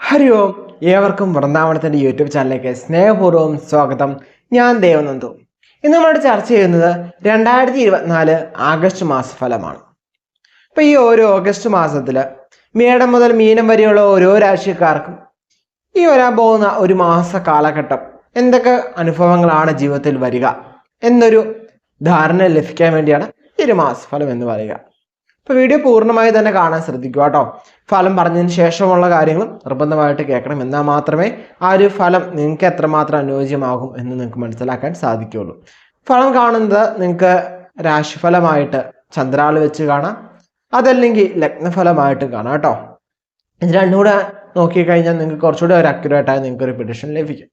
ഹരി ഓം. ഏവർക്കും വൃന്ദാവനത്തിന്റെ യൂട്യൂബ് ചാനലിലേക്ക് സ്നേഹപൂർവം സ്വാഗതം. ഞാൻ ദേവനന്ദു. ഇന്ന് നമ്മൾ ചർച്ച ചെയ്യുന്നത് രണ്ടായിരത്തി ഇരുപത്തിനാല് ആഗസ്റ്റ് മാസഫലമാണ്. ഇപ്പം ഈ ഓരോ ഓഗസ്റ്റ് മാസത്തിൽ മേടം മുതൽ മീനം വരെയുള്ള ഓരോ രാശിക്കാർക്കും ഈ വരാൻ പോകുന്ന ഒരു മാസ കാലഘട്ടം എന്തൊക്കെ അനുഭവങ്ങളാണ് ജീവിതത്തിൽ വരിക എന്നൊരു ധാരണ ലഭിക്കാൻ വേണ്ടിയാണ് ഈ ഒരു മാസഫലം എന്ന് പറയുക. അപ്പോൾ വീഡിയോ പൂർണമായി തന്നെ കാണാൻ ശ്രദ്ധിക്കുക കേട്ടോ. ഫലം പറഞ്ഞതിന് ശേഷമുള്ള കാര്യങ്ങളും നിർബന്ധമായിട്ട് കേൾക്കണം. എന്നാൽ മാത്രമേ ആ ഒരു ഫലം നിങ്ങൾക്ക് എത്രമാത്രം അനുയോജ്യമാകും എന്ന് നിങ്ങൾക്ക് മനസ്സിലാക്കാൻ സാധിക്കുകയുള്ളൂ. ഫലം കാണുന്നത് നിങ്ങൾക്ക് രാശിഫലമായിട്ട് ചന്ദ്രാൾ വെച്ച് കാണാം. അതല്ലെങ്കിൽ ലഗ്നഫലമായിട്ട് കാണാം കേട്ടോ. ഇത് രണ്ടും കൂടെ നോക്കിക്കഴിഞ്ഞാൽ നിങ്ങൾക്ക് കുറച്ചുകൂടി ഒരു അക്യുറേറ്റ് ആയി നിങ്ങൾക്ക് ഒരു പ്രഡിഷൻ ലഭിക്കും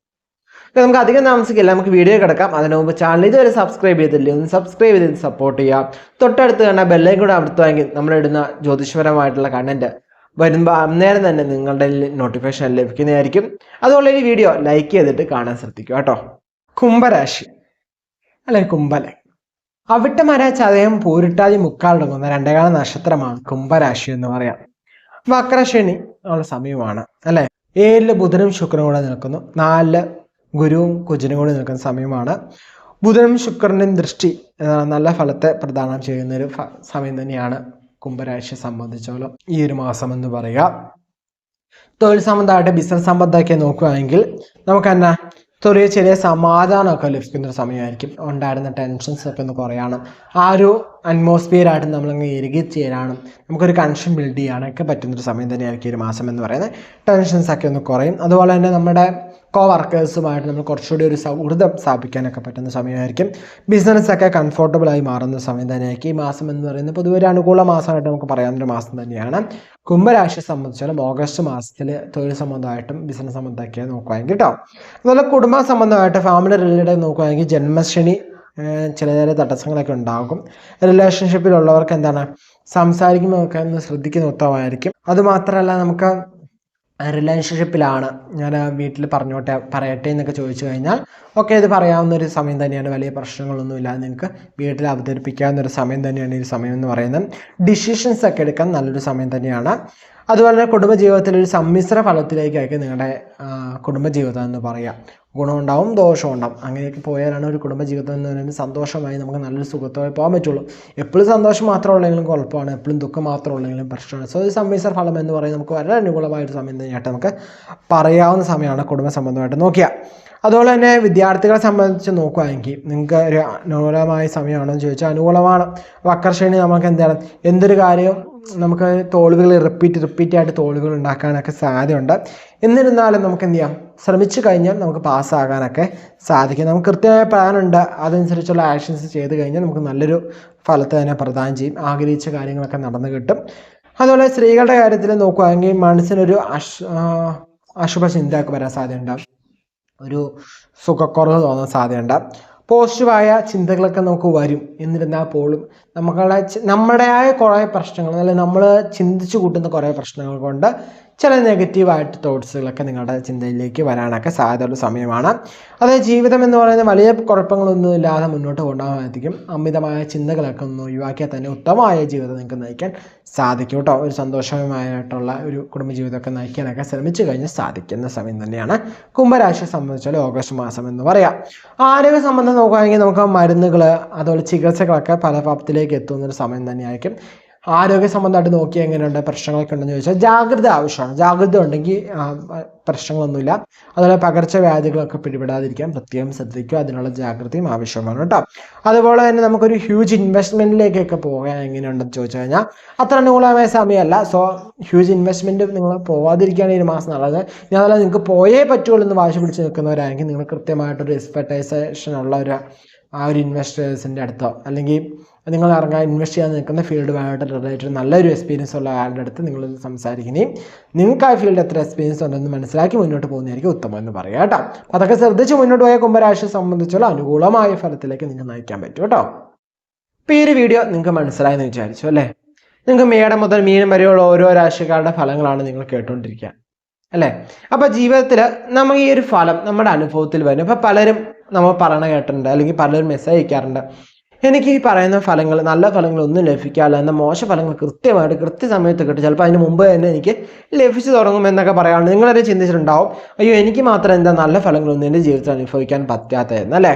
നമുക്ക് അധികം താമസിക്കില്ല. നമുക്ക് വീഡിയോ കിടക്കാം. അതിനു മുമ്പ് ചാനൽ ഇതുവരെ സബ്സ്ക്രൈബ് ചെയ്തില്ലേ ഒന്ന് സബ്സ്ക്രൈബ് ചെയ്ത് സപ്പോർട്ട് ചെയ്യുക. തൊട്ടടുത്ത് കണ്ട ബെല്ലൈൻ കൂടെ അമർത്തുമെങ്കിൽ നമ്മളിടുന്ന ജ്യോതിഷപരമായിട്ടുള്ള കണ്ടന്റ് വരുമ്പോൾ അന്നേരം തന്നെ നിങ്ങളുടെ നോട്ടിഫിക്കേഷൻ ലഭിക്കുന്നതായിരിക്കും. അതുപോലെ ഈ വീഡിയോ ലൈക്ക് ചെയ്തിട്ട് കാണാൻ ശ്രദ്ധിക്കുക കേട്ടോ. കുംഭരാശി അല്ലെ കുംഭല. അവിട്ടമര ചതയം പൂരിട്ടാതി മുക്കാലടങ്ങുന്ന രണ്ടേകാല നക്ഷത്രമാണ് കുംഭരാശി എന്ന് പറയാം. വക്രശനി ഉള്ള സമയമാണ് അല്ലെ? ഏഴിൽ ബുധനും ശുക്രനും കൂടെ നിൽക്കുന്നു. നാലിൽ ഗുരുവും കുജനും കൂടി നിൽക്കുന്ന സമയമാണ്. ബുധനും ശുക്രനും ദൃഷ്ടി നല്ല ഫലത്തെ പ്രദാനം ചെയ്യുന്ന ഒരു സമയം തന്നെയാണ്. കുംഭരാശിയെ സംബന്ധിച്ചോളം ഈ ഒരു മാസം എന്ന് പറയുക. തൊഴിൽ സംബന്ധമായിട്ട് ബിസിനസ് സംബന്ധമൊക്കെ നോക്കുകയാണെങ്കിൽ നമുക്ക് എന്നാ ചെറിയ ചെറിയ സമാധാനമൊക്കെ ലഭിക്കുന്ന ഒരു സമയമായിരിക്കും. ഉണ്ടായിരുന്ന ടെൻഷൻസ് ഒക്കെ ഒന്ന് കുറയാണ്. ആ ഒരു അറ്റ്മോസ്ഫിയർ ആയിട്ട് നമ്മളങ്ങ് ഇറുകി ചേരാനും നമുക്കൊരു കണക്ഷൻ ബിൽഡ് ചെയ്യാനൊക്കെ പറ്റുന്നൊരു സമയം തന്നെയായിരിക്കും ഒരു മാസം എന്ന് പറയുന്നത്. ടെൻഷൻസ് ഒക്കെ ഒന്ന് കുറയും. അതുപോലെ തന്നെ നമ്മുടെ കോ വർക്കേഴ്സുമായിട്ട് നമ്മൾ കുറച്ചുകൂടി ഒരു സൗഹൃദം സ്ഥാപിക്കാനൊക്കെ പറ്റുന്ന സമയമായിരിക്കും. ബിസിനസ്സൊക്കെ കംഫോർട്ടബിളായി മാറുന്ന സമയം തന്നെയായിരിക്കും. ഈ മാസം എന്ന് പറയുന്നത് പൊതുവെ ഒരു അനുകൂല മാസമായിട്ട് നമുക്ക് പറയാവുന്ന ഒരു മാസം തന്നെയാണ്. കുംഭരാശിയെ സംബന്ധിച്ചാലും ഓഗസ്റ്റ് മാസത്തിൽ തൊഴിൽ സംബന്ധമായിട്ടും ബിസിനസ് സംബന്ധമൊക്കെ നോക്കുകയാണെങ്കിൽ കേട്ടോ. അതുപോലെ കുടുംബ സംബന്ധമായിട്ട് ഫാമിലി റിലേറ്റഡ് നോക്കുകയാണെങ്കിൽ ജന്മശനി ചില ചില തടസ്സങ്ങളൊക്കെ ഉണ്ടാകും. റിലേഷൻഷിപ്പിലുള്ളവർക്ക് എന്താണ്? സംസാരിക്കുമ്പോഴൊക്കെ ഒന്ന് ശ്രദ്ധിക്കുന്ന ഉത്തമമായിരിക്കും. അതുമാത്രമല്ല നമുക്ക് റിലേഷൻഷിപ്പിലാണ്. ഞാൻ വീട്ടിൽ പറഞ്ഞോട്ടെ പറയട്ടെ എന്നൊക്കെ ചോദിച്ചു കഴിഞ്ഞാൽ ഓക്കെ ഇത് പറയാവുന്ന ഒരു സമയം തന്നെയാണ്. വലിയ പ്രശ്നങ്ങളൊന്നുമില്ല. നിങ്ങൾക്ക് വീട്ടിൽ അവതരിപ്പിക്കാവുന്ന ഒരു സമയം തന്നെയാണ് ഈ സമയം എന്ന് പറയുന്നത് ഡിസിഷൻസ് ഒക്കെ എടുക്കാൻ നല്ലൊരു സമയം തന്നെയാണ്. അതുപോലെ തന്നെ കുടുംബജീവിതത്തിൽ ഒരു സമ്മിശ്ര ഫലത്തിലേക്കൊക്കെ നിങ്ങളുടെ കുടുംബജീവിതം എന്ന് പറയാം. ഗുണമുണ്ടാവും ദോഷവും ഉണ്ടാവും അങ്ങനെയൊക്കെ പോയാലാണ് ഒരു കുടുംബജീവിതം എന്ന് പറയുന്നത് സന്തോഷമായി നമുക്ക് നല്ലൊരു സുഖത്തോടെ പോകാൻ പറ്റുള്ളൂ. എപ്പോഴും സന്തോഷം മാത്രം ഉള്ളെങ്കിലും കുഴപ്പമാണ്. എപ്പോഴും ദുഃഖം മാത്രം ഉള്ളെങ്കിലും പ്രശ്നമാണ്. സോ ഈ സമ്മിശ്ര ഫലം എന്ന് പറയുന്നത് നമുക്ക് വളരെ അനുകൂലമായ ഒരു സമയം തന്നെയായിട്ട് നമുക്ക് പറയാവുന്ന സമയമാണ് കുടുംബ സംബന്ധമായിട്ട് നോക്കിയാൽ അതുപോലെ തന്നെ വിദ്യാർത്ഥികളെ സംബന്ധിച്ച് നോക്കുകയാണെങ്കിൽ നിങ്ങൾക്ക് ഒരു അനുകൂലമായ സമയമാണോ എന്ന് ചോദിച്ചാൽ അനുകൂലമാണ്. വക്രശ്രേണി നമുക്ക് എന്താണ്? എന്തൊരു കാര്യവും നമുക്ക് തോൽവികൾ റിപ്പീറ്റ് റിപ്പീറ്റ് ആയിട്ട് തോളുകൾ ഉണ്ടാക്കാനൊക്കെ സാധ്യതയുണ്ട്. എന്നിരുന്നാലും നമുക്ക് എന്ത് ചെയ്യാം? ശ്രമിച്ചു കഴിഞ്ഞാൽ നമുക്ക് പാസ്സാകാനൊക്കെ സാധിക്കും. നമുക്ക് കൃത്യമായ പ്ലാൻ ഉണ്ട്. അതനുസരിച്ചുള്ള ആക്ഷൻസ് ചെയ്ത് കഴിഞ്ഞാൽ നമുക്ക് നല്ലൊരു ഫലത്തെ തന്നെ പ്രദാനം ചെയ്യും. ആഗ്രഹിച്ച കാര്യങ്ങളൊക്കെ നടന്നു കിട്ടും. അതുപോലെ സ്ത്രീകളുടെ കാര്യത്തിൽ നോക്കുകയാണെങ്കിൽ മനസ്സിനൊരു അശ് അശുഭ ചിന്തയൊക്കെ വരാൻ സാധ്യതയുണ്ട്. ഒരു സുഖക്കുറവ് തോന്നാൻ സാധ്യതയുണ്ട്. പോസിറ്റീവായ ചിന്തകളൊക്കെ നമുക്ക് വരും. എന്നിരുന്നാൽ പോലും നമുക്കുള്ള നമ്മുടേതായ കുറേ പ്രശ്നങ്ങൾ അല്ലെങ്കിൽ നമ്മൾ ചിന്തിച്ചു കൂട്ടുന്ന കുറേ പ്രശ്നങ്ങൾ കൊണ്ട് ചില നെഗറ്റീവായിട്ട് തോട്ട്സുകളൊക്കെ നിങ്ങളുടെ ചിന്തയിലേക്ക് വരാനൊക്കെ സാധ്യതയുള്ള സമയമാണ്. അതായത് ജീവിതം എന്ന് പറയുന്നത് വലിയ കുഴപ്പങ്ങളൊന്നുമില്ലാതെ മുന്നോട്ട് കൊണ്ടുപോകാൻ സാധിക്കും അമിതമായ ചിന്തകളൊക്കെ ഒന്ന് ഒഴിവാക്കിയാൽ തന്നെ ഉത്തമമായ ജീവിതം നിങ്ങൾക്ക് നയിക്കാൻ സാധിക്കും കേട്ടോ. ഒരു സന്തോഷമായിട്ടുള്ള ഒരു കുടുംബജീവിതമൊക്കെ നയിക്കാനൊക്കെ ശ്രമിച്ചു കഴിഞ്ഞാൽ സാധിക്കുന്ന സമയം തന്നെയാണ്. കുംഭരാശിയെ സംബന്ധിച്ചാൽ ഓഗസ്റ്റ് മാസം എന്ന് പറയാം. ആരോഗ്യ സംബന്ധം നോക്കുകയാണെങ്കിൽ നമുക്ക് മരുന്നുകൾ അതുപോലെ ചികിത്സകളൊക്കെ പല പത്തിലേക്ക് എത്തുന്നൊരു സമയം തന്നെയായിരിക്കും. ആരോഗ്യ സംബന്ധമായിട്ട് നോക്കി എങ്ങനെയുണ്ട് പ്രശ്നങ്ങളൊക്കെ ഉണ്ടെന്ന് ചോദിച്ചാൽ ജാഗ്രത ആവശ്യമാണ്. ജാഗ്രത ഉണ്ടെങ്കിൽ പ്രശ്നങ്ങളൊന്നുമില്ല. അതുപോലെ പകർച്ചവ്യാധികളൊക്കെ പിടിപെടാതിരിക്കാൻ പ്രത്യേകം ശ്രദ്ധിക്കുക. അതിനുള്ള ജാഗ്രതയും ആവശ്യമാണ് കേട്ടോ. അതുപോലെ തന്നെ നമുക്കൊരു ഹ്യൂജ് ഇൻവെസ്റ്റ്മെന്റിലേക്കൊക്കെ പോകാൻ എങ്ങനെയുണ്ടെന്ന് ചോദിച്ചു കഴിഞ്ഞാൽ അത്ര അനുകൂലമായ സമയമല്ല. സോ ഹ്യൂജ് ഇൻവെസ്റ്റ്മെന്റ് നിങ്ങൾ പോവാതിരിക്കുകയാണ് ഒരു മാസം നല്ലത്. ഇനി അതായത് നിങ്ങൾക്ക് പോയേ പറ്റുള്ളൂ എന്ന് വാശി പിടിച്ച് നിൽക്കുന്നവരാണെങ്കിൽ നിങ്ങൾ കൃത്യമായിട്ടൊരു എക്സ്പെർട്ടൈസേഷൻ ഉള്ള ഒരു ആ ഒരു ഇൻവെസ്റ്റേഴ്സിന്റെ അടുത്തോ അല്ലെങ്കിൽ നിങ്ങൾ ഇറങ്ങാൻ ഇൻവെസ്റ്റ് ചെയ്യാൻ നിൽക്കുന്ന ഫീൽഡുമായിട്ട് റിലേറ്റഡ് നല്ലൊരു എക്സ്പീരിയൻസ് ഉള്ള ആളുടെ അടുത്ത് നിങ്ങൾ സംസാരിക്കുകയും നിങ്ങൾക്ക് ആ ഫീൽഡ് എത്ര എക്സ്പീരിയൻസ് ഉണ്ടെന്ന് മനസ്സിലാക്കി മുന്നോട്ട് പോകുന്നതായിരിക്കും ഉത്തമം എന്ന് പറയാം കേട്ടോ. അപ്പോൾ അതൊക്കെ ശ്രദ്ധിച്ച് മുന്നോട്ട് പോയ കുംഭരാശിയെ സംബന്ധിച്ചുള്ള അനുകൂലമായ ഫലത്തിലേക്ക് നിങ്ങൾക്ക് നയിക്കാൻ പറ്റും കേട്ടോ. ഇപ്പോൾ ഈ ഒരു വീഡിയോ നിങ്ങൾക്ക് മനസ്സിലായെന്ന് വിചാരിച്ചു അല്ലേ? നിങ്ങൾക്ക് മേടം മുതൽ മീനം വരെയുള്ള ഓരോ രാശിക്കാരുടെ ഫലങ്ങളാണ് നിങ്ങൾ കേട്ടുകൊണ്ടിരിക്കുക അല്ലേ? അപ്പോൾ ജീവിതത്തിൽ നമുക്ക് ഈ ഒരു ഫലം നമ്മുടെ അനുഭവത്തിൽ വരും. ഇപ്പോൾ പലരും നമ്മൾ പറയണ കേട്ടിട്ടുണ്ട് അല്ലെങ്കിൽ പലരും മെസ്സേജ് അയക്കാറുണ്ട്. എനിക്ക് ഈ പറയുന്ന ഫലങ്ങൾ നല്ല ഫലങ്ങളൊന്നും ലഭിക്കാറില്ല എന്ന മോശ ഫലങ്ങൾ കൃത്യമായിട്ട് കൃത്യസമയത്ത് കിട്ടും. ചിലപ്പോൾ അതിന് മുമ്പ് തന്നെ എനിക്ക് ലഭിച്ചു തുടങ്ങും എന്നൊക്കെ പറയാറുണ്ട്. നിങ്ങളൊരു ചിന്തിച്ചിട്ടുണ്ടാവും അയ്യോ എനിക്ക് മാത്രം എന്താ നല്ല ഫലങ്ങളൊന്നും എന്റെ ജീവിതത്തിൽ അനുഭവിക്കാൻ പറ്റാത്തതെന്ന് അല്ലേ?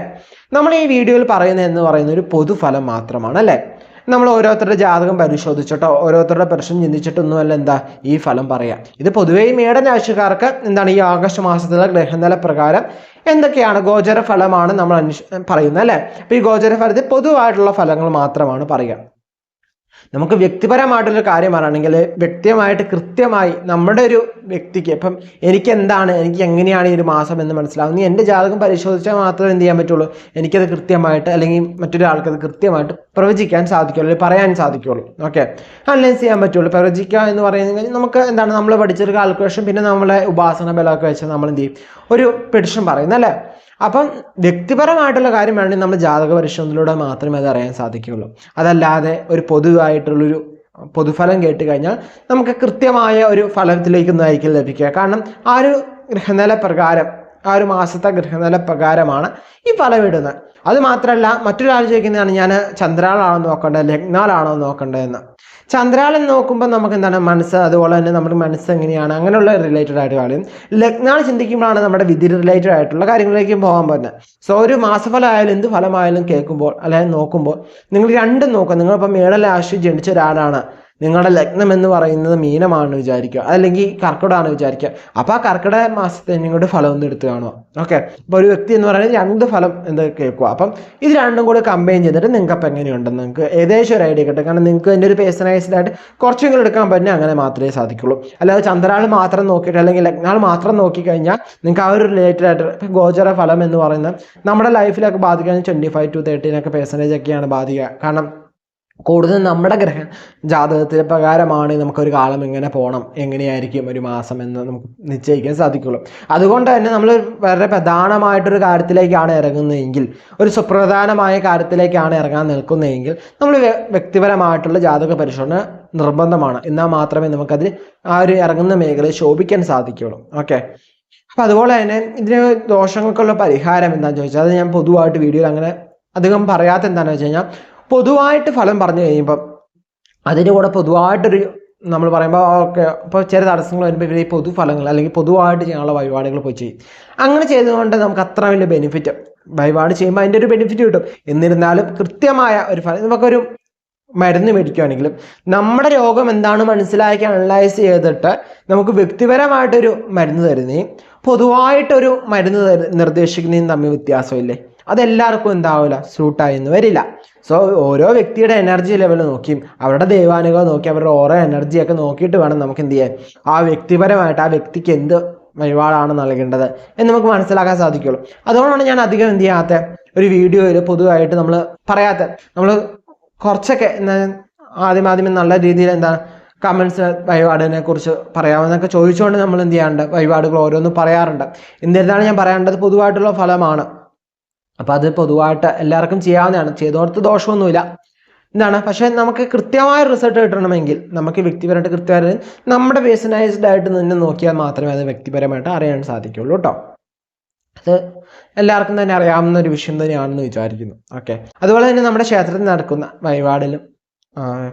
നമ്മൾ ഈ വീഡിയോയിൽ പറയുന്നത് എന്ന് പറയുന്ന ഒരു പൊതുഫലം മാത്രമാണ് അല്ലേ? നമ്മൾ ഓരോരുത്തരുടെ ജാതകം പരിശോധിച്ചിട്ടോ ഓരോരുത്തരുടെ പ്രശ്നം ചിന്തിച്ചിട്ടൊന്നുമല്ല എന്താ ഈ ഫലം പറയാം ഇത് പൊതുവേ ഈ മേടൻ രാശിക്കാർക്ക് എന്താണ് ഈ ആഗസ്റ്റ് മാസത്തിലെ ഗ്രഹനില പ്രകാരം എന്തൊക്കെയാണ് ഗോചര ഫലമാണ് നമ്മൾ അന്വേഷ പറയുന്നത് അല്ലേ? അപ്പോൾ ഈ ഗോചര ഫലത്തിൽ പൊതുവായിട്ടുള്ള ഫലങ്ങൾ മാത്രമാണ് പറയുക. നമുക്ക് വ്യക്തിപരമായിട്ടൊരു കാര്യം പറയുകയാണെങ്കിൽ വ്യക്തിയമായിട്ട് കൃത്യമായി നമ്മുടെ ഒരു വ്യക്തിക്ക് ഇപ്പം എനിക്ക് എന്താണ് എനിക്ക് എങ്ങനെയാണ് ഈ ഒരു മാസം എന്ന് മനസ്സിലാവും. നീ എന്റെ ജാതകം പരിശോധിച്ചാൽ മാത്രമേ എന്ത് ചെയ്യാൻ പറ്റുള്ളൂ? എനിക്കത് കൃത്യമായിട്ട് അല്ലെങ്കിൽ മറ്റൊരാൾക്ക് അത് കൃത്യമായിട്ട് പ്രവചിക്കാൻ സാധിക്കുള്ളൂ പറയാൻ സാധിക്കുള്ളൂ. ഓക്കെ അനലൈസ് ചെയ്യാൻ പറ്റുള്ളൂ? പ്രവചിക്കുക എന്ന് പറയുന്നത് നമുക്ക് എന്താണ് നമ്മൾ പഠിച്ചൊരു കാൽക്കുലേഷൻ പിന്നെ നമ്മളെ ഉപാസന ബലമൊക്കെ വെച്ച് നമ്മൾ എന്ത് ചെയ്യും? ഒരു പെഡിഷൻ പറയുന്നല്ലേ അപ്പം വ്യക്തിപരമായിട്ടുള്ള കാര്യം വേണമെങ്കിൽ നമ്മൾ ജാതക പരിശോധനയിലൂടെ മാത്രമേ അത് അറിയാൻ സാധിക്കുകയുള്ളൂ. അതല്ലാതെ ഒരു പൊതുവായിട്ടുള്ളൊരു പൊതുഫലം കേട്ട് കഴിഞ്ഞാൽ നമുക്ക് കൃത്യമായ ഒരു ഫലത്തിലേക്ക് നയിക്കാൻ ലഭിക്കുക. കാരണം ആ ഒരു ഗ്രഹനില പ്രകാരം ആ ഒരു മാസത്തെ ഗ്രഹനില പ്രകാരമാണ് ഈ ഫലം ഇടുന്നത്. അത് മാത്രമല്ല മറ്റൊരാൾ ചോദിക്കുന്നതാണ് ഞാൻ ചന്ദ്രാളാണോ നോക്കേണ്ടത് ലഗ്നാളാണോ നോക്കേണ്ടതെന്ന് ചന്ദ്രാലൻ നോക്കുമ്പോൾ നമുക്ക് എന്താണ് മനസ്സ് അതുപോലെ തന്നെ നമ്മുടെ മനസ്സ് എങ്ങനെയാണ്? അങ്ങനെയുള്ള റിലേറ്റഡ് ആയിട്ട് കാര്യം ലഗ്നാൾ ചിന്തിക്കുമ്പോഴാണ് നമ്മുടെ വിധി റിലേറ്റഡ് ആയിട്ടുള്ള കാര്യങ്ങളിലേക്ക് പോകാൻ പറ്റുന്നത് സോ ഒരു മാസഫലമായാലും എന്ത് ഫലമായാലും കേൾക്കുമ്പോൾ അല്ലെങ്കിൽ നോക്കുമ്പോൾ നിങ്ങൾ രണ്ടും നോക്കുക. നിങ്ങളിപ്പോൾ മേടലാശി ജനിച്ച ഒരാളാണ്. നിങ്ങളുടെ ലഗ്നം എന്ന് പറയുന്നത് മീനമാണെന്ന് വിചാരിക്കുക. അല്ലെങ്കിൽ കർക്കിടമാണെന്ന് വിചാരിക്കുക. അപ്പോൾ ആ കർക്കിടക മാസത്തെ നിങ്ങളുടെ ഫലം ഒന്ന് എടുത്ത് കാണുക. ഓക്കെ അപ്പോൾ ഒരു വ്യക്തി എന്ന് പറയുന്നത് രണ്ട് ഫലം എന്താ കേൾക്കുക. അപ്പം ഇത് രണ്ടും കൂടെ കമ്പൈൻ ചെയ്തിട്ട് നിങ്ങൾക്ക് അപ്പം എങ്ങനെയുണ്ടെന്ന് നിങ്ങൾക്ക് ഏകദേശം ഒരു ഐഡിയ കിട്ടും. കാരണം നിങ്ങൾക്ക് എന്റെ ഒരു പേഴ്സണലൈസ്ഡ് ആയിട്ട് കുറച്ചെങ്കിലും എടുക്കാൻ പറ്റുന്ന അങ്ങനെ മാത്രമേ സാധിക്കുള്ളൂ. അല്ലാതെ ചന്ദ്രാൾ മാത്രം നോക്കിയിട്ട് അല്ലെങ്കിൽ ലഗ്നാൾ മാത്രം നോക്കിക്കഴിഞ്ഞാൽ നിങ്ങൾക്ക് ആ ഒരു റിലേറ്റഡ് ആയിട്ട് ഗോചര ഫലം എന്ന് പറയുന്നത് നമ്മുടെ ലൈഫിലൊക്കെ ബാധിക്കാൻ ട്വന്റി ഫൈവ് ടു തേർട്ടീനൊക്കെ പേഴ്സണേജ് ഒക്കെയാണ് ബാധിക്കുക. കാരണം കൂടുതൽ നമ്മുടെ ഗ്രഹ ജാതകത്തിലെ പ്രകാരമാണ് നമുക്കൊരു കാലം എങ്ങനെ പോകണം എങ്ങനെയായിരിക്കും ഒരു മാസം എന്ന് നമുക്ക് നിശ്ചയിക്കാൻ സാധിക്കുള്ളൂ. അതുകൊണ്ട് തന്നെ നമ്മൾ വളരെ പ്രധാനമായിട്ടൊരു കാര്യത്തിലേക്കാണ് ഇറങ്ങുന്നതെങ്കിൽ ഒരു സുപ്രധാനമായ കാര്യത്തിലേക്കാണ് ഇറങ്ങാൻ നിൽക്കുന്നതെങ്കിൽ നമ്മൾ വ്യക്തിപരമായിട്ടുള്ള ജാതക പരിശോധന നിർബന്ധമാണ്. എന്നാൽ മാത്രമേ നമുക്കതിൽ ആ ഒരു ഇറങ്ങുന്ന മേഖലയിൽ ശോഭിക്കാൻ സാധിക്കുകയുള്ളൂ ഓക്കെ? അപ്പം അതുപോലെ തന്നെ ഇതിന് ദോഷങ്ങൾക്കുള്ള പരിഹാരം എന്താണെന്ന് ചോദിച്ചാൽ അത് ഞാൻ പൊതുവായിട്ട് വീഡിയോയിൽ അങ്ങനെ അധികം പറയാത്ത എന്താണെന്ന് വെച്ച് കഴിഞ്ഞാൽ പൊതുവായിട്ട് ഫലം പറഞ്ഞു കഴിയുമ്പം അതിന്റെ കൂടെ പൊതുവായിട്ടൊരു നമ്മൾ പറയുമ്പോൾ ഓക്കെ ഇപ്പോൾ ചില തടസ്സങ്ങൾ വരുമ്പോൾ ഇവർ ഈ പൊതുഫലങ്ങൾ അല്ലെങ്കിൽ പൊതുവായിട്ട് ചെയ്യാനുള്ള വഴിപാടുകൾ പോയി ചെയ്യും. അങ്ങനെ ചെയ്തുകൊണ്ട് നമുക്ക് അത്ര വലിയ ബെനിഫിറ്റ് വഴിപാട് ചെയ്യുമ്പോൾ അതിന്റെ ഒരു ബെനിഫിറ്റ് കിട്ടും. എന്നിരുന്നാലും കൃത്യമായ ഒരു ഫലം നമുക്കൊരു മരുന്ന് മേടിക്കുകയാണെങ്കിലും നമ്മുടെ രോഗം എന്താണ് മനസ്സിലാക്കി അനലൈസ് ചെയ്തിട്ട് നമുക്ക് വ്യക്തിപരമായിട്ടൊരു മരുന്ന് തരുന്നതും പൊതുവായിട്ടൊരു മരുന്ന് നിർദ്ദേശിക്കുന്നതും തമ്മിൽ വ്യത്യാസമില്ലേ? അതെല്ലാവർക്കും എന്താവില്ല? സ്യൂട്ടായി എന്ന് വരില്ല. സോ ഓരോ വ്യക്തിയുടെ എനർജി ലെവൽ നോക്കിയും അവരുടെ ദൈവാനുഭവം നോക്കി അവരുടെ ഓരോ എനർജിയൊക്കെ നോക്കിയിട്ട് വേണം നമുക്ക് എന്ത് ചെയ്യാൻ. ആ വ്യക്തിപരമായിട്ട് ആ വ്യക്തിക്ക് എന്ത് വഴിപാടാണ് നൽകേണ്ടത് എന്ന് നമുക്ക് മനസ്സിലാക്കാൻ സാധിക്കുള്ളൂ. അതുകൊണ്ടാണ് ഞാൻ അധികം എന്ത് ചെയ്യാത്ത ഒരു വീഡിയോയിൽ പൊതുവായിട്ട് നമ്മൾ പറയാത്ത നമ്മൾ കുറച്ചൊക്കെ ആദ്യം ആദ്യം നല്ല രീതിയിൽ എന്താ കമൻസ് വഴിപാടിനെ കുറിച്ച് പറയാമെന്നൊക്കെ ചോദിച്ചുകൊണ്ട് നമ്മൾ എന്ത് ചെയ്യാറുണ്ട്? വഴിപാടുകൾ ഓരോന്നും പറയാറുണ്ട്. എന്നിരുന്നാലും ഞാൻ പറയേണ്ടത് പൊതുവായിട്ടുള്ള ഫലമാണ്. അപ്പം അത് പൊതുവായിട്ട് എല്ലാവർക്കും ചെയ്യാവുന്നതാണ്. ചെയ്തോടത്ത് ദോഷമൊന്നുമില്ല. എന്താണ്? പക്ഷേ നമുക്ക് കൃത്യമായ റിസൾട്ട് കിട്ടണമെങ്കിൽ നമുക്ക് വ്യക്തിപരമായിട്ട് കൃത്യമായിട്ട് നമ്മുടെ പേഴ്സണലൈസ്ഡ് ആയിട്ട് നിന്ന് നോക്കിയാൽ മാത്രമേ അത് വ്യക്തിപരമായിട്ട് അറിയാൻ സാധിക്കുള്ളൂ കേട്ടോ. അത് എല്ലാവർക്കും തന്നെ അറിയാവുന്ന ഒരു വിഷയം തന്നെയാണെന്ന് വിചാരിക്കുന്നു. ഓക്കെ. അതുപോലെ തന്നെ നമ്മുടെ ക്ഷേത്രത്തിൽ നടക്കുന്ന വഴിപാടിലും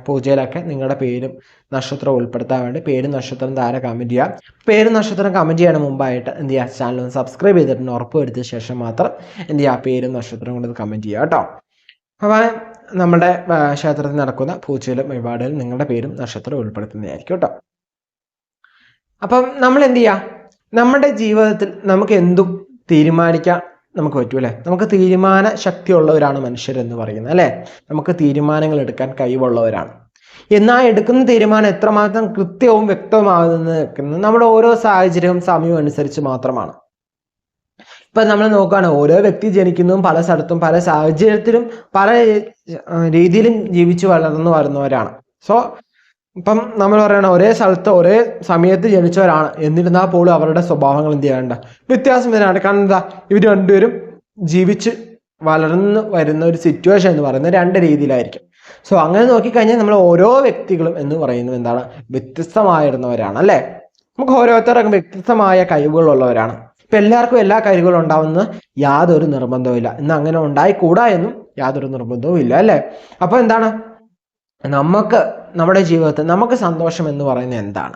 പൂജയിലൊക്കെ നിങ്ങളുടെ പേരും നക്ഷത്രവും ഉൾപ്പെടുത്താൻ വേണ്ടി പേരും നക്ഷത്രം താരം കമന്റ് ചെയ്യുക പേരും നക്ഷത്രം കമന്റ് ചെയ്യണ മുമ്പായിട്ട് എന്ത് ചെയ്യുക ചാനൽ ഒന്ന് സബ്സ്ക്രൈബ് ചെയ്തിട്ട് ഉറപ്പ് വരുത്തിയ ശേഷം മാത്രം എന്ത് ചെയ്യുക പേരും നക്ഷത്രം കൊണ്ട് കമന്റ് ചെയ്യുക കേട്ടോ. അപ്പോൾ നമ്മുടെ ക്ഷേത്രത്തിൽ നടക്കുന്ന പൂജയിലും വഴിപാടിലും നിങ്ങളുടെ പേരും നക്ഷത്രവും ഉൾപ്പെടുത്തുന്നതായിരിക്കും കേട്ടോ. അപ്പം നമ്മൾ എന്ത് ചെയ്യുക നമ്മുടെ ജീവിതത്തിൽ നമുക്ക് എന്തും തീരുമാനിക്കാൻ നമുക്ക് പറ്റൂ അല്ലേ? നമുക്ക് തീരുമാന ശക്തിയുള്ളവരാണ് മനുഷ്യരെന്ന് പറയുന്നത് അല്ലേ? നമുക്ക് തീരുമാനങ്ങൾ എടുക്കാൻ കഴിവുള്ളവരാണ്. എന്നാൽ എടുക്കുന്ന തീരുമാനം എത്രമാത്രം കൃത്യവും വ്യക്തമാകുന്നത് നമ്മുടെ ഓരോ സാഹചര്യവും സമയവും അനുസരിച്ച് മാത്രമാണ്. ഇപ്പൊ നമ്മൾ നോക്കുകയാണ് ഓരോ വ്യക്തി ജനിക്കുന്നതും പല സ്ഥലത്തും പല സാഹചര്യത്തിലും പല രീതിയിലും ജീവിച്ചു വളർന്നു വരുന്നവരാണ്. സോ ഇപ്പം നമ്മൾ പറയണ ഒരേ സ്ഥലത്ത് ഒരേ സമയത്ത് ജനിച്ചവരാണ്. എന്നിരുന്നാൽ പോലും അവരുടെ സ്വഭാവങ്ങൾ എന്ത് ചെയ്യാനുണ്ട് വ്യത്യാസം വരാനുണ്ട് കാരണം എന്താ? ഇവർ രണ്ടുപേരും ജീവിച്ച് വളർന്നു വരുന്ന ഒരു സിറ്റുവേഷൻ എന്ന് പറയുന്നത് രണ്ട് രീതിയിലായിരിക്കും. സോ അങ്ങനെ നോക്കിക്കഴിഞ്ഞാൽ നമ്മൾ ഓരോ വ്യക്തികളും എന്ന് പറയുന്നത് എന്താണ്? വ്യത്യസ്തമായിരുന്നവരാണ് അല്ലേ? നമുക്ക് ഓരോരുത്തർക്കും വ്യത്യസ്തമായ കഴിവുകളുള്ളവരാണ് ഇപ്പൊ എല്ലാവർക്കും എല്ലാ കഴിവുകളും ഉണ്ടാവുന്ന യാതൊരു നിർബന്ധവും ഇല്ല. ഇന്ന് അങ്ങനെ ഉണ്ടായിക്കൂടാ എന്നും യാതൊരു നിർബന്ധവും ഇല്ല അല്ലേ? അപ്പോൾ എന്താണ്? നമുക്ക് നമ്മുടെ ജീവിതത്തിൽ നമുക്ക് സന്തോഷം എന്ന് പറയുന്നത് എന്താണ്?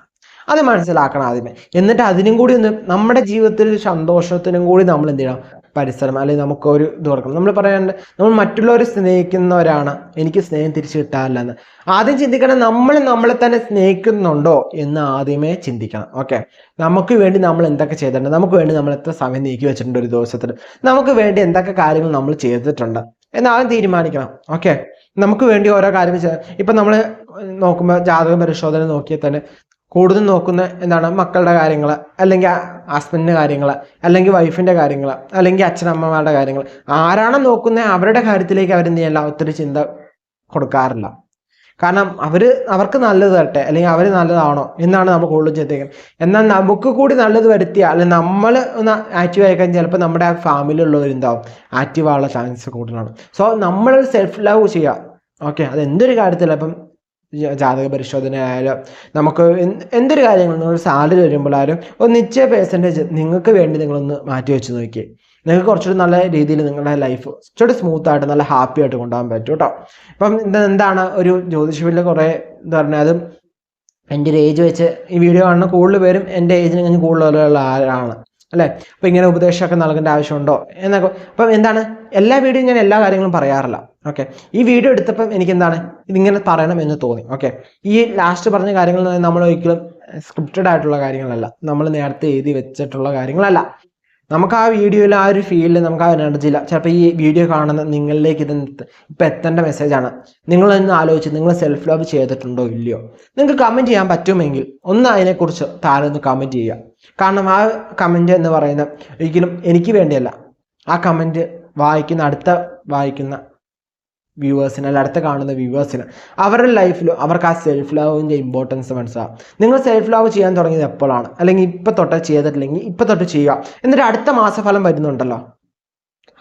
അത് മനസ്സിലാക്കണം ആദ്യമേ. എന്നിട്ട് അതിനും കൂടി ഒന്ന് നമ്മുടെ ജീവിതത്തിൽ സന്തോഷത്തിനും കൂടി നമ്മൾ എന്ത് ചെയ്യണം? പരിസരം അല്ലെങ്കിൽ നമുക്ക് ഒരു ഇത് കൊടുക്കണം. നമ്മൾ പറയാണ്ട് നമ്മൾ മറ്റുള്ളവരെ സ്നേഹിക്കുന്നവരാണ്. എനിക്ക് സ്നേഹം തിരിച്ചു കിട്ടാറില്ല എന്ന്. ആദ്യം ചിന്തിക്കണം നമ്മൾ നമ്മളെ തന്നെ സ്നേഹിക്കുന്നുണ്ടോ എന്ന് ആദ്യമേ ചിന്തിക്കണം. ഓക്കെ നമുക്ക് വേണ്ടി നമ്മൾ എന്തൊക്കെ ചെയ്തിട്ടുണ്ട്? നമുക്ക് വേണ്ടി നമ്മൾ എത്ര സമയം നീക്കി വെച്ചിട്ടുണ്ട് ഒരു ദിവസത്തിൽ? നമുക്ക് വേണ്ടി എന്തൊക്കെ കാര്യങ്ങൾ നമ്മൾ ചെയ്തിട്ടുണ്ട്? എന്നാദ്യം തീരുമാനിക്കണം. ഓക്കെ നമുക്ക് വേണ്ടി ഓരോ കാര്യങ്ങൾ ചെയ്യാം ഇപ്പം നമ്മൾ നോക്കുമ്പോൾ ജാതക പരിശോധന നോക്കിയാൽ തന്നെ കൂടുതൽ നോക്കുന്ന എന്താണ് മക്കളുടെ കാര്യങ്ങൾ അല്ലെങ്കിൽ ഹസ്ബൻഡിന്റെ കാര്യങ്ങൾ അല്ലെങ്കിൽ വൈഫിന്റെ കാര്യങ്ങൾ അല്ലെങ്കിൽ അച്ഛനമ്മമാരുടെ കാര്യങ്ങൾ ആരാണ് നോക്കുന്നത് അവരുടെ കാര്യത്തിലേക്ക് അവർ അവരെന്ത് ചെയ്യാൻ ഒത്തിരി ചിന്ത കൊടുക്കാറില്ല. കാരണം അവർ അവർക്ക് നല്ലത് തട്ടെ അല്ലെങ്കിൽ അവർ നല്ലതാണോ എന്നാണ് നമ്മൾ കൂടുതലും ചിന്തിക്കുന്നത്. എന്നാൽ നമുക്ക് കൂടി നല്ലത് വരുത്തിയ അല്ലെങ്കിൽ നമ്മൾ ഒന്ന് ആക്റ്റീവ് ആയിക്കാൻ ചിലപ്പോൾ നമ്മുടെ ആ ഫാമിലി എന്താവും? ആക്റ്റീവ് ആവാനുള്ള ചാൻസ് കൂടുതലാണ്. സോ നമ്മൾ സെൽഫ് ലവ് ചെയ്യുക. ഓക്കെ അത് എന്തൊരു കാര്യത്തിലും ഇപ്പം ജാതക പരിശോധന ആയാലും നമുക്ക് എന്തൊരു കാര്യങ്ങളും ഒരു സാലറി വരുമ്പോഴായാലും ഒരു നിശ്ചയ പേഴ്സന്റേജ് നിങ്ങൾക്ക് വേണ്ടി നിങ്ങളൊന്ന് മാറ്റി വെച്ച് നോക്കി നിങ്ങൾക്ക് കുറച്ചുകൂടി നല്ല രീതിയിൽ നിങ്ങളുടെ ലൈഫ് കുറച്ചുകൂടി സ്മൂത്ത് ആയിട്ട് നല്ല ഹാപ്പി ആയിട്ട് കൊണ്ടുപോകാൻ പറ്റും കേട്ടോ. ഇപ്പം എന്താണ് ഒരു ജ്യോതിഷ ഫീൽഡിൽ കുറേ എന്താ പറഞ്ഞാൽ അതും എന്റെ ഒരു ഏജ് വെച്ച് ഈ വീഡിയോ കാണുന്ന കൂടുതൽ പേരും എന്റെ ഏജിന് കഴിഞ്ഞ് കൂടുതലുള്ള ആളാണ് അല്ലേ? അപ്പം ഇങ്ങനെ ഉപദേശമൊക്കെ നൽകേണ്ട ആവശ്യമുണ്ടോ? എന്നൊക്കെ. അപ്പം എന്താണ്? എല്ലാ വീഡിയോയും ഞാൻ എല്ലാ കാര്യങ്ങളും പറയാറില്ല. ഓക്കെ ഈ വീഡിയോ എടുത്തപ്പം എനിക്ക് എന്താണ് ഇതിങ്ങനെ പറയണം എന്ന് തോന്നി. ഓക്കെ ഈ ലാസ്റ്റ് പറഞ്ഞ കാര്യങ്ങൾ നമ്മൾ ഒരിക്കലും സ്ക്രിപ്റ്റഡ് ആയിട്ടുള്ള കാര്യങ്ങളല്ല. നമ്മൾ നേരത്തെ എഴുതി വെച്ചിട്ടുള്ള കാര്യങ്ങളല്ല. നമുക്ക് ആ വീഡിയോയിൽ ആ ഒരു ഫീലിൽ നമുക്ക് ആ എനർജി ഇല്ല. ചിലപ്പോൾ ഈ വീഡിയോ കാണുന്ന നിങ്ങളിലേക്ക് ഇത് ഇപ്പം എത്തേണ്ട മെസ്സേജാണ് നിങ്ങൾ ഒന്ന് ആലോചിച്ച് നിങ്ങൾ സെൽഫ് ലവ് ചെയ്തിട്ടുണ്ടോ ഇല്ലയോ? നിങ്ങൾക്ക് കമന്റ് ചെയ്യാൻ പറ്റുമെങ്കിൽ ഒന്ന് അതിനെക്കുറിച്ച് താഴെ ഒന്ന് കമന്റ് ചെയ്യുക. കാരണം ആ കമന്റ് എന്ന് പറയുന്നത് ഒരിക്കലും എനിക്ക് വേണ്ടിയല്ല. ആ കമന്റ് വായിക്കുന്ന അടുത്ത വായിക്കുന്ന വ്യൂവേഴ്സിന് അല്ല അടുത്ത കാണുന്ന വ്യൂവേഴ്സിന്. അവരുടെ ലൈഫിൽ അവർക്ക് ആ സെൽഫ് ലവിന്റെ ഇമ്പോർട്ടൻസ് മനസ്സിലാവും നിങ്ങൾ സെൽഫ് ലവ് ചെയ്യാൻ തുടങ്ങിയത് എപ്പോഴാണ്? അല്ലെങ്കിൽ ഇപ്പം തൊട്ട് ചെയ്തിട്ടില്ലെങ്കിൽ ഇപ്പം തൊട്ട് ചെയ്യുക. എന്നിട്ട് അടുത്ത മാസഫലം വരുന്നുണ്ടല്ലോ.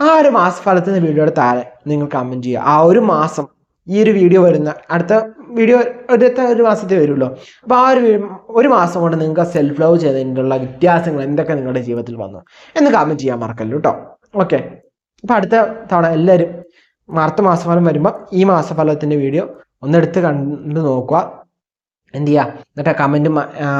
ആ ഒരു മാസഫലത്തിന്റെ വീഡിയോയുടെ താഴെ നിങ്ങൾ കമന്റ് ചെയ്യുക. ആ ഒരു മാസം ഈ ഒരു വീഡിയോ വരുന്ന അടുത്ത വീഡിയോ അടുത്ത ഒരു മാസത്തെ വരുമല്ലോ അപ്പോൾ ആ ഒരു ഒരു മാസം കൊണ്ട് നിങ്ങൾക്ക് സെൽഫ് ലവ് ചെയ്തതിനുള്ള വ്യത്യാസങ്ങൾ എന്തൊക്കെ നിങ്ങളുടെ ജീവിതത്തിൽ വന്നു? എന്ന് കമന്റ് ചെയ്യാൻ മറക്കല്ലോ കേട്ടോ. ഓക്കെ അപ്പോൾ അടുത്ത തവണ എല്ലാവരും അടുത്ത മാസഫലം വരുമ്പോൾ ഈ മാസഫലത്തിന്റെ വീഡിയോ ഒന്നെടുത്ത് കണ്ട് നോക്കുക. എന്ത് ചെയ്യുക എന്നിട്ട് കമന്റും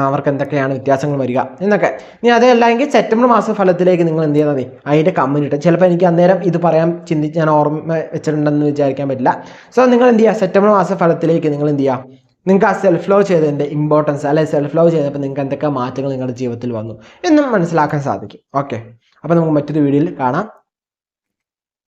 അവർക്ക് എന്തൊക്കെയാണ് വ്യത്യാസങ്ങൾ വരിക എന്നൊക്കെ. ഇനി അതല്ലെങ്കിൽ സെപ്റ്റംബർ മാസ ഫലത്തിലേക്ക് നിങ്ങൾ എന്ത് ചെയ്താൽ മതി? അതിന്റെ കമന്റ് ഇട്ട്. ചിലപ്പോൾ എനിക്ക് അന്നേരം ഇത് പറയാൻ ചിന്തിച്ച് ഞാൻ ഓർമ്മ വെച്ചിട്ടുണ്ടെന്ന് വിചാരിക്കാൻ പറ്റില്ല. സോ നിങ്ങൾ എന്ത് ചെയ്യുക സെപ്റ്റംബർ മാസ ഫലത്തിലേക്ക് നിങ്ങൾ എന്ത് ചെയ്യുക നിങ്ങൾക്ക് ആ സെൽഫ് ലവ് ചെയ്തതിന്റെ ഇമ്പോർട്ടൻസ് അല്ലെങ്കിൽ സെൽഫ് ലവ് ചെയ്തപ്പോൾ നിങ്ങൾക്ക് എന്തൊക്കെ മാറ്റങ്ങൾ നിങ്ങളുടെ ജീവിതത്തിൽ വന്നു എന്നും മനസ്സിലാക്കാൻ സാധിക്കും. ഓക്കെ അപ്പോൾ നമുക്ക് മറ്റൊരു വീഡിയോയിൽ കാണാം.